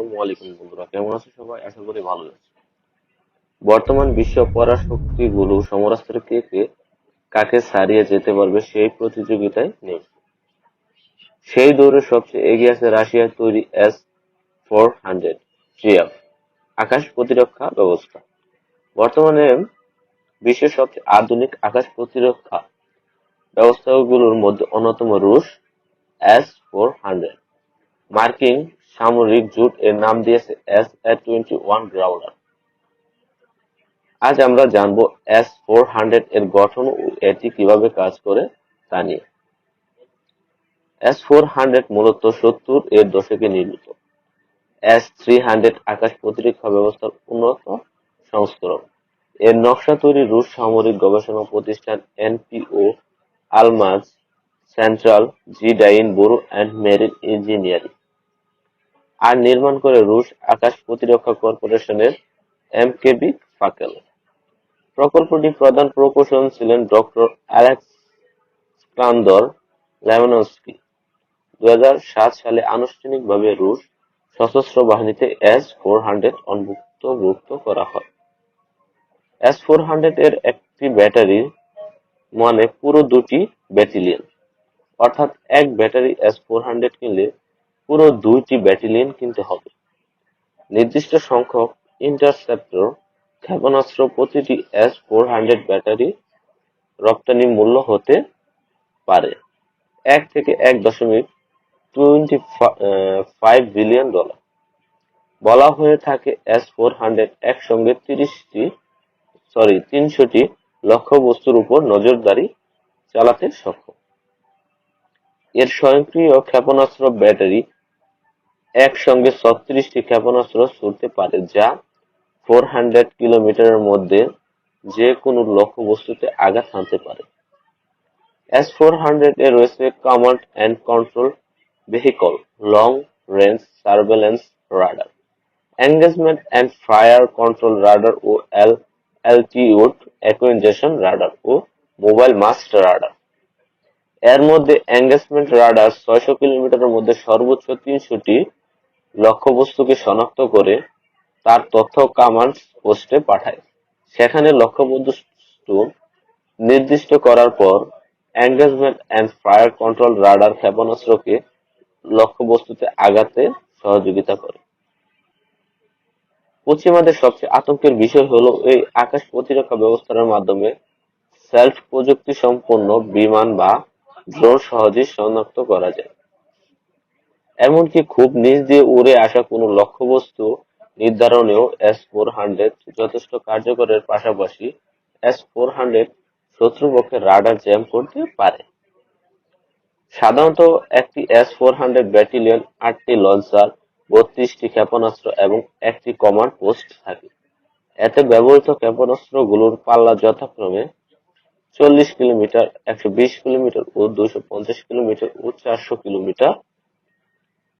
আসসালামু আলাইকুম বন্ধুরা, কেমন আছো সবাই? আশা করি ভালো আছো। বর্তমান বিশ্ব পরাশক্তিগুলো সমরাস্ত্র কে কে, কাকে ছাড়িয়ে যেতে পারবে সেই প্রতিযোগিতায় নেই। সেই দৌড়ে সবচেয়ে এগিয়ে আছে রাশিয়ার তৈরি এস ফোর হান্ড্রেড জিএফ আকাশ প্রতিরক্ষা ব্যবস্থা। বর্তমানে বিশ্বের সবচেয়ে আধুনিক আকাশ প্রতিরক্ষা ব্যবস্থাগুলোর মধ্যে অন্যতম রুশ এস ফোর হান্ড্রেড মার্কিন সামরিক জোট এর নাম দিয়েছে S A twenty one growler আজ আমরা জানব এস ফোর হান্ড্রেড এর গঠন ও এটি কীভাবে কাজ করে তা নিয়ে। এস ফোর হান্ড্রেড মূলত সত্তর এর দশকে নির্মিত। এস থ্রি হান্ড্রেড আকাশ প্রতিরক্ষা ব্যবস্থার উন্নত সংস্করণ। এর নকশা তৈরি রুশ সামরিক গবেষণা প্রতিষ্ঠান NPO Almaz central design bureau and marine engineering আর নির্মাণ করে রুশ আকাশ প্রতিরক্ষা কর্পোরেশনের এমকেবি ফাকেল। প্রকল্পটি প্রধান প্রকৌশল ছিলেন ডক্টর আলেক্সান্দর লেমনস্কি দুই সালে আনুষ্ঠানিকভাবে রুশ সশস্ত্র বাহিনীতে এস ফোর হান্ড্রেড অন্তর্ভুক্ত করা হয়। এস ফোর হান্ড্রেড এর একটি ব্যাটারি মানে পুরো দুটি ব্যাটালিয়ন। অর্থাৎ এক ব্যাটারি এস ফোর হান্ড্রেড কিনলে পুরো দুইটি ব্যাটালিয়ন কিনতে হবে। নির্দিষ্ট সংখ্যক ইন্টারসেপ্টর ক্ষেপণাস্ত্র, প্রতিটি এস ফোর হান্ড্রেড ব্যাটারি রপ্তানি মূল্য হতে পারে। এক থেকে এক দশমিক টোয়েন্টি ফাইভ বিলিয়ন ডলার বলা হয়ে থাকে এস ফোর হান্ড্রেড একসঙ্গে তিরিশটি সরি তিনশোটি লক্ষ্যবস্তুর উপর নজরদারি চালাতে সক্ষম। এর স্বয়ংক্রিয় ক্ষেপণাস্ত্র ব্যাটারি একসঙ্গে ছত্রিশটি ক্ষেপণাস্ত্র ছুড়তে পারে, যা ফোর হান্ড্রেড কিলোমিটারের মধ্যে যে কোনো লক্ষ্যবস্তুতে আঘাত হানতে পারে। এস ফোর হান্ড্রেড এ রয়েছে command and control vehicle long range surveillance radar engagement and fire control radar O low altitude acquisition radar ও মোবাইল মাস্ট রাডার এর মধ্যে এঙ্গেজমেন্ট রাডার ছয়শো কিলোমিটারের মধ্যে সর্বোচ্চ তিনশোটি লক্ষ্যবস্তুকে শনাক্ত করে তার তথ্য কমান্ড পোস্টে পাঠায়। সেখানে লক্ষ্যবস্তু নির্দিষ্ট করার পর engagement and fire control radar ক্ষেপণাস্ত্রকে লক্ষ্যবস্তুতে আঘাতে সহযোগিতা করে। পশ্চিমাদের সবচেয়ে আতঙ্কের বিষয় হলো এই আকাশ প্রতিরক্ষা ব্যবস্থার মাধ্যমে সেলফ প্রযুক্তি সম্পন্ন বিমান বা ড্রোন সহজেই শনাক্ত করা যায়। এমনকি খুব নিচ দিয়ে উড়ে আসা কোনো লক্ষ্যবস্তু নির্ধারণেও এস ফোর হান্ড্রেড যথেষ্ট কার্যকরের পাশাপাশি এস ফোর হান্ড্রেড শত্রুপক্ষের রাডার জ্যাম করতে পারে। সাধারণত একটি এস ফোর হান্ড্রেড ব্যাটালিয়ন আটটি লঞ্চার বত্রিশটি ক্ষেপণাস্ত্র এবং একটি কমান্ড পোস্ট থাকে। এতে ব্যবহৃত ক্ষেপণাস্ত্রগুলোর পাল্লা যথাক্রমে চল্লিশ কিলোমিটার, একশো বিশ কিলোমিটার ও দুশো কিলোমিটার ও চারশো কিলোমিটার